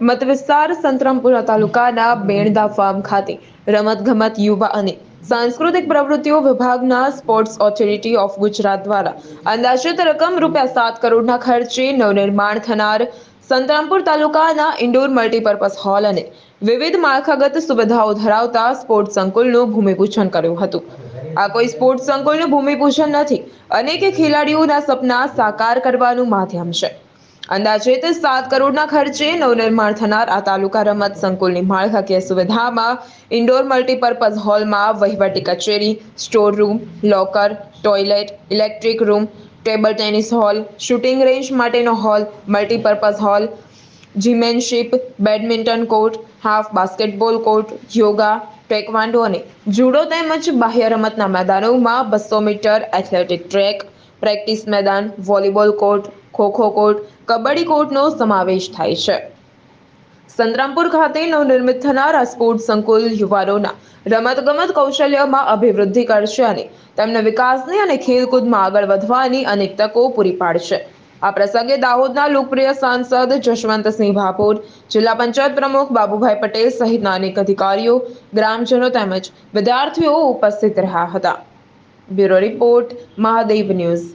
મત વિસ્તાર સંતરામપુરા તાલુકાના બેણદા ફાર્મ ખાતે રમતગમત યુવા અને સાંસ્કૃતિક પ્રવૃત્તિઓ વિભાગના સ્પોર્ટ્સ ઓથોરિટી ઓફ ગુજરાત દ્વારા અંદાજિત રકમ રૂપિયા સાત કરોડના ખર્ચે નવનિર્માણ થનાર સંતરામપુર તાલુકાના ઇન્ડોર મલ્ટીપર્પઝ હોલ અને વિવિધ માળખાગત સુવિધાઓ ધરાવતા સ્પોર્ટ્સ સંકુલનું ભૂમિપૂજન કર્યું હતું. આ કોઈ સ્પોર્ટ્સ સંકુલનું ભૂમિપૂજન નથી. અનેક ખેલાડીઓના સપના સાકાર કરવાનું માધ્યમ છે. અંદાજિત સાત કરોડના ખર્ચે નવનિર્માણ થનાર આ તાલુકા રમત સંકુલની માળખાકીય સુવિધામાં ઇન્ડોર મલ્ટીપર્પઝ હોલમાં વહીવટી કચેરી store room locker toilet electric room table tennis hall shooting range માટેનો hall multipurpose hall જીમેનશીપ badminton court half basketball court yoga taekwondo અને જુડો તેમજ બાહ્ય રમતના મેદાનોમાં બસો મીટર એથ્લેટિક ટ્રેક પ્રેક્ટિસ મેદાન volleyball court kho kho court, kabaddi કોર્ટનો સમાવેશ થાય છે. સંતરામપુર ખાતે નવનિર્મિત થનાર આ સ્પોર્ટ સંકુલ યુવાનોના રમતગમત કૌશલ્યમાં અભિવૃદ્ધિ કરશે અને તેમના વિકાસની અને ખેલકૂદમાં આગળ વધવાની અનેક તકો પૂરી પાડશે. આ પ્રસંગે દાહોદના લોકપ્રિય સાંસદ જશવંતસિંહ ભાભોર જિલ્લા પંચાયત પ્રમુખ બાબુભાઈ પટેલ સહિતના અનેક અધિકારીઓ, ગ્રામજનો તેમજ વિદ્યાર્થીઓ ઉપસ્થિત રહ્યા હતા. Bureau report, Mahadev news.